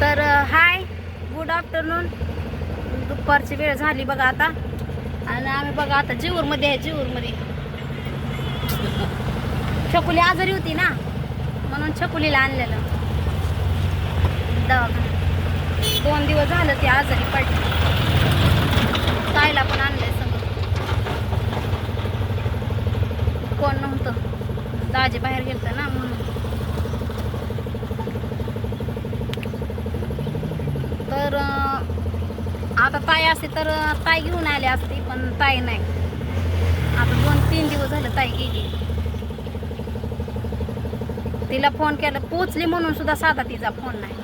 तर hi good afternoon दुपारची वेळ झाली बघा आता. आणि आम्ही बघा आता जिवूरमध्ये आहे जिवूरमध्ये. छकुली आजारी होती ना? म्हणून छकुलीला आणलेलं. दवाखान्यात. दोन दिवस झालं ती आजारी पडली. ताईला पण आणलंय सगळं. कोण नव्हतं. दाजे बाहेर गेलं ना म्हणून. तर आता ताई असते तर ताई घेऊन आली असती पण ताई नाही. आता दोन तीन दिवस झालं ताई गेली. तिला फोन केला पोचली म्हणून सुद्धा साधा तिचा फोन नाही.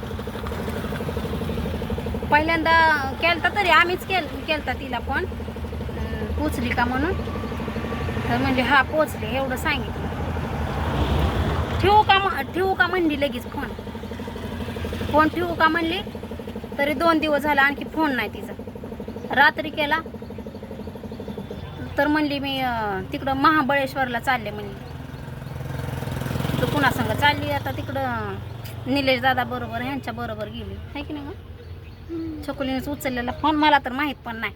पहिल्यांदा केलता तरी आम्हीच केल केलता तिला फोन पोचली का म्हणून? तर म्हणजे हा पोचले एवढं सांगितलं. ठेवू का ठेवू का म्हणली लगेच फोन फोन ठेवू का म्हणली? तरी दोन दिवस झाला आणखी फोन नाही तिचा. रात्री केला तर म्हणली मी तिकडं महाबळेश्वरला चालले म्हणली. तर कुणा संग चालली आता तिकडं? निलेश दादा बरोबर ह्यांच्या बरोबर गेली. आहे की नाही मग छकुलीनेच उचललेला फोन मला तर माहीत पण नाही.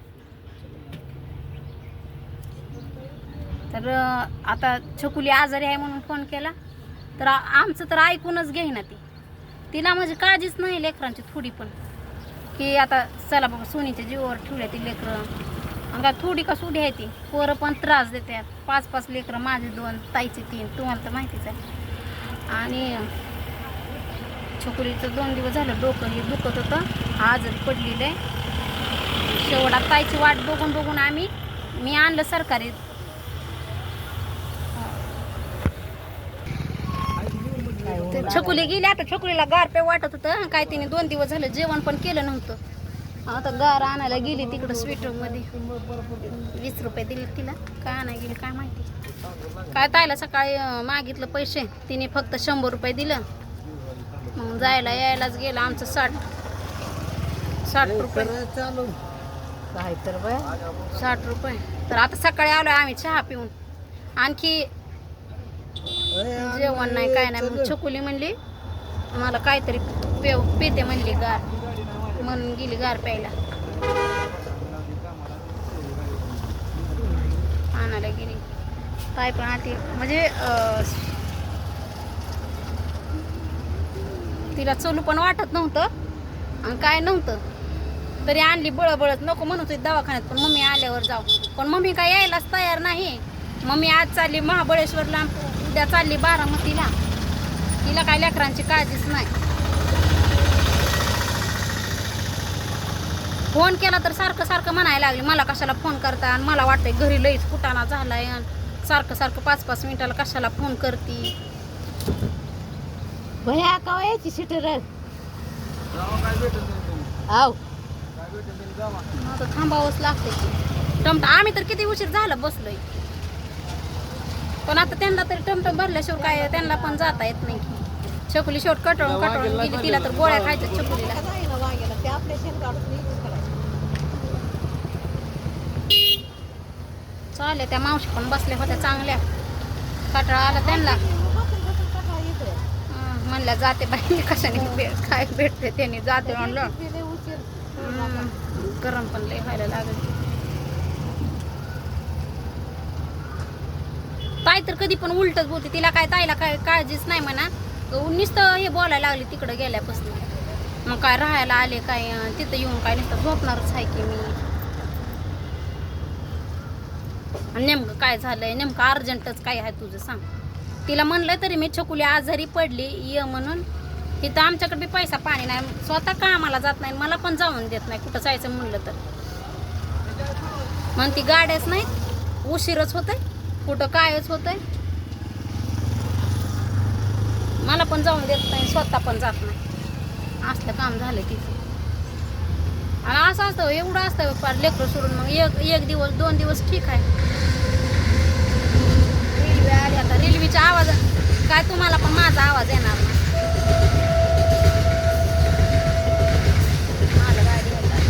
तर आता छकुली आजारी आहे म्हणून फोन केला. तर आमचं तर ऐकूनच घेईना ती. तिला म्हणजे काळजीच नाही लेकरांची थोडी पण. की आता चला बाबा सोनीच्या जीवावर ठेवल्या ती लेकरं. आणि थोडी का सुडी आहे ती. पोरं पण त्रास देतात पाच पाच लेकरं माझे दोन ताईचे तीन. तुम्हाला तर माहितीच आहे. आणि छोकरीचं दोन दिवस झालं डोकं हे दुखत होतं. आजारी पडलेलं आहे. शेवटा ताईची वाट बघून बघून आम्ही मी आणलं सरकारी छकुली गेली आता छकुलीला गार पे वाटत होतं. काय तिने दोन दिवस झालं जेवण पण केलं नव्हतं. आता गार आणायला गेली तिकडं स्वीटरमध्ये. वीस रुपये दिले तिला. काय आणायला गेली काय माहिती. काय तायला सकाळी मागितलं पैसे. तिने फक्त शंभर रुपये दिलं. मग जायला यायलाच गेलं आमचं साठ. साठ रुपये. साठ रुपये. तर आता सकाळी आलो आम्ही चहा पिऊन. आणखी जेवण नाही काय नाही. मग छकुली म्हणली मला काहीतरी पेव पेते म्हणली गार. म्हणून गेली गार प्यायला. आणायला गेली. काय पण आधी म्हणजे तिला चलू पण वाटत नव्हतं आणि काय नव्हतं. तरी आणली बळबळत. नको म्हणत होती दवाखान्यात पण मम्मी आल्यावर जाऊ पण मम्मी काय यायलाच तयार नाही. मम्मी आज चालली महाबळेश्वरला. उद्या चालली बारामतीला. तिला काय लेकरांची काळजीच नाही. फोन केला तर सारखं सारखं म्हणायला लागली मला कशाला फोन करता? आणि मला वाटतंय घरी लईच कुटाणा झालाय आणि सारखं सारखं पाच पाच मिनिटाला कशाला फोन करती? भया का यायची सिटर आव. थांबावंच लागते टमटम आम्ही तर किती उशीर झाला बसलोय. पण आता त्यांना तरी टमटम भरल्याशिवाय काय त्यांना पण जाता येत नाही. की छकुली शेवट कटळून कटळून गेली तिला तर गोळ्या खायच्या छकुलीला. ते आपल्या शेणगाडून चालेल त्या मावशी पण बसल्या होत्या चांगल्या. कटाळा आला त्यांना. हं, म्हणल्या जाते बाई कशाने भेट काय भेटते त्यांनी जाते म्हणलं. गरम पण लय व्हायला लागल. ताई तर कधी पण उलटच बोलते तिला काय ताईला काय काळजीच नाही म्हणा. नुसतं हे बोलायला लागले तिकडं गेल्यापासून. मग काय राहायला आले काय तिथं येऊन काय नुसतं झोपणारच आहे की मी. आणि नेमकं काय झालंय नेमकं अर्जंटच काय आहे तुझं सांग. तिला म्हणलं तरी मी छकुली आजारी पडली ये म्हणून. तिथं आमच्याकडे बी पैसा पाणी नाही स्वतः कामाला जात नाही मला पण जाऊन देत नाही कुठं जायचं म्हणलं तर. मग ती गाड्याच नाही उशीरच होतंय. कुठं कायच होतंय? मला पण जाऊन देत नाही स्वतः पण जात नाही. असलं काम झालं तिचं आणि असं असतं एवढं असतं फार लेकरं सोडून मग एक एक दिवस दोन दिवस ठीक आहे. रेल्वे आली आता रेल्वेचा आवाज काय तुम्हाला पण माझा आवाज येणार नाही मालगाडी येत आहे.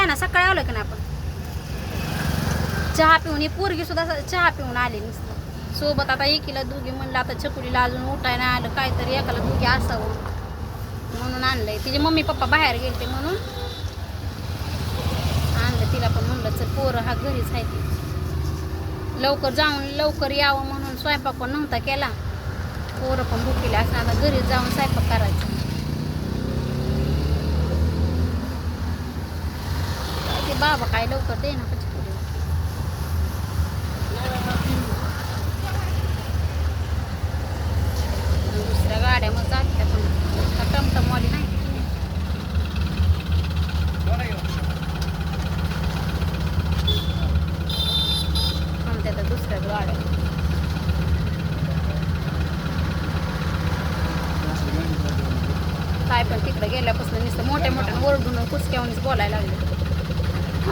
ना सकाळी आलो की नाही आपण चहा पिऊन ही पोरगी सुद्धा चहा पिऊन आली नुसतं. सोबत आता एकीला दोघी म्हणलं आता छकुलीला अजून उठाय नाही आलं काहीतरी एकाला दुघी असावं म्हणून आणलंय. तिचे मम्मी पप्पा बाहेर गेलते म्हणून आणलं. तिला पण म्हणलं चल पोरं हा घरीच आहे ती. लवकर जाऊन लवकर यावं म्हणून स्वयंपाक पण नव्हता केला. पोरं पण भुकेले असं आता घरी जाऊन स्वयंपाक करायचा. ते बाबा काय लवकर दे ना कचकुली दुसऱ्या गाड्या मग जात्या पण टमटमवाली नाही थांबत्या त्या दुसऱ्या गाड्या. काय पण तिकडे गेल्यापासून नुसतं मोठ्या मोठ्या ओरडून कुचक्यावूनच बोलायला लागले.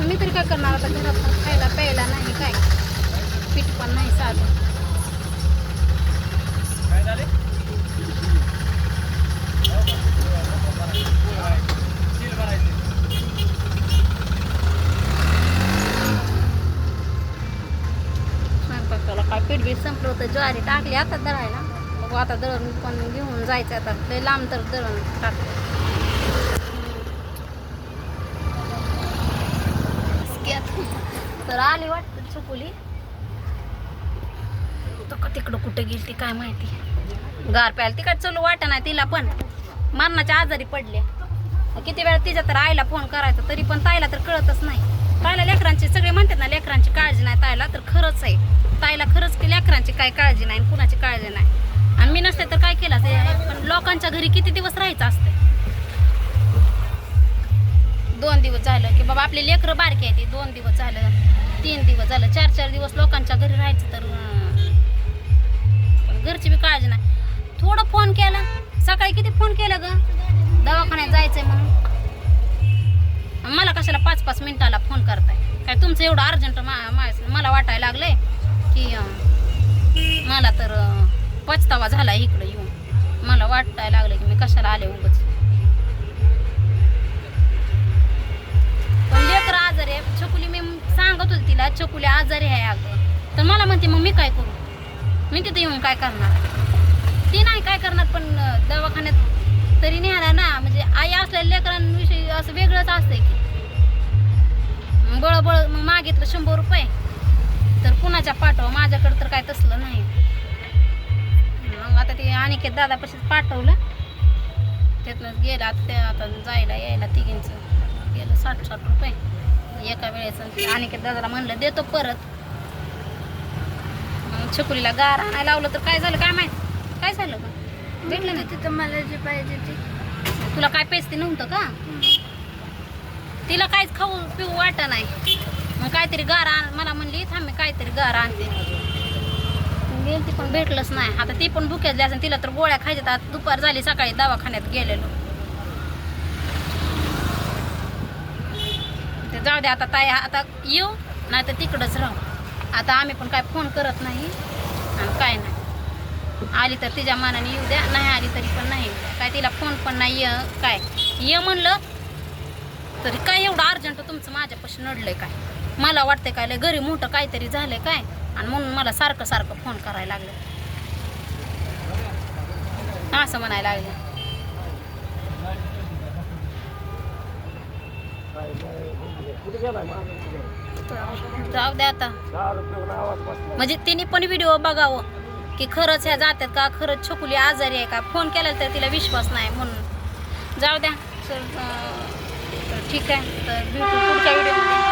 मी तरी काय करणार आता? घरात पण खायला प्यायला नाही काय? पीठ पण नाही साधं. काय झाले? पीठ बीठ संपलं होतं ज्वारी टाकली आता दळायला. मग आता दळण पण घेऊन जायचं आता. ते लांब तर दळण टाकलं. तर आली वाटतं चुकुली. का तिकडं कुठे गेली ती काय माहिती. गार प्यायला तिकडं चलू वाटत नाही तिला पण. मरणाच्या आजारी पडले. किती वेळा तिच्या तर आईला फोन करायचा तरी पण ताईला तर कळतच नाही. ताईला लेकरांची सगळे म्हणतात ना लेकरांची काळजी नाही ताईला तर खरंच आहे. ताईला खरंच की लेकरांची काय काळजी नाही आणि कुणाची काळजी नाही. आणि मी नसते तर काय केलं पण लोकांच्या घरी किती दिवस राहायचं असतं? दोन दिवस झालं की बाबा आपले लेकरं बारकी आहे ती दोन दिवस झालं तीन दिवस झालं चार चार दिवस लोकांच्या घरी राहायचं तर घरची बी काळजी नाही. थोडं फोन केला सकाळी किती फोन केला ग? दवाखान्यात जायचंय म्हणून. मला कशाला पाच पाच मिनिटाला फोन करताय? काय तुमचं एवढं अर्जंट मला वाटायला लागलंय की मला तर पचतावा पछतावा झाला इकडं येऊन. मला वाटायला लागलं की मी कशाला आले उगच. पण लेकर आजारी आहे. छकुली मी सांगत होती तिला छकुली आजारी आहे अगं. तर मला म्हणते मग मी काय करू? मी तिथे येऊन काय करणार? ते नाही काय करणार पण दवाखान्यात तरी नेणार ना. म्हणजे आई असलेल्या लेकरांविषयी असं वेगळंच असतंय की. बळबळ बळ मग मागितलं शंभर रुपये तर कुणाच्या पाठव? माझ्याकडं तर काय तसलं नाही. मग आता ते अनिकेत दादापाशीच पाठवलं. त्यातनं गेलं. आता ते आता जायला यायला तिघींचं. गेलं साठ साठ रुपये. एका वेळेचं अनिकेत दादाला म्हणलं देतो परत. मग छकुलीला गार आणायला लावलं तर काय झालं काय माहिती? काय झालं का? भेटलं नाही. तिथं मला जे पाहिजे ते. तुला काय पैसे नव्हतं का? तिला काहीच खाऊ पिऊ वाटत नाही. मग काहीतरी गार आण मला म्हणली थांब मी काहीतरी गार आणते. गेली ती पण भेटलंच नाही. आता ती पण भुक्यात असेल तिला तर गोळ्या खायच्यात. आता दुपार झाली सकाळी दवाखान्यात गेलेलो. ते जाऊ दे आता ताई आता येऊ नाही तर तिकडंच राहू. आता आम्ही पण काय फोन करत नाही. आणि काय नाही. आली तर तिच्या मनाने येऊ द्या नाही आली तरी पण नाही. काय तिला फोन पण नाही ये काय? ये म्हणलं तरी काय एवढं अर्जंट तुमचं माझ्यापाशी नडलंय काय? मला वाटतंय काय लय घरी मोठं काहीतरी झालंय काय? आणि म्हणून मला सारखं सारखं फोन करायला लागलं. असं म्हणायला लागलं. जाऊ द्या आता. म्हणजे तिने पण व्हिडिओ बघावं. की खरंच ह्या जातात का? खरंच छकुली आजारी आहे का? फोन केला तर तिला विश्वास नाही म्हणून. जाऊ द्या. सर ठीक आहे. तर भेटू पुढच्या व्हिडिओमध्ये.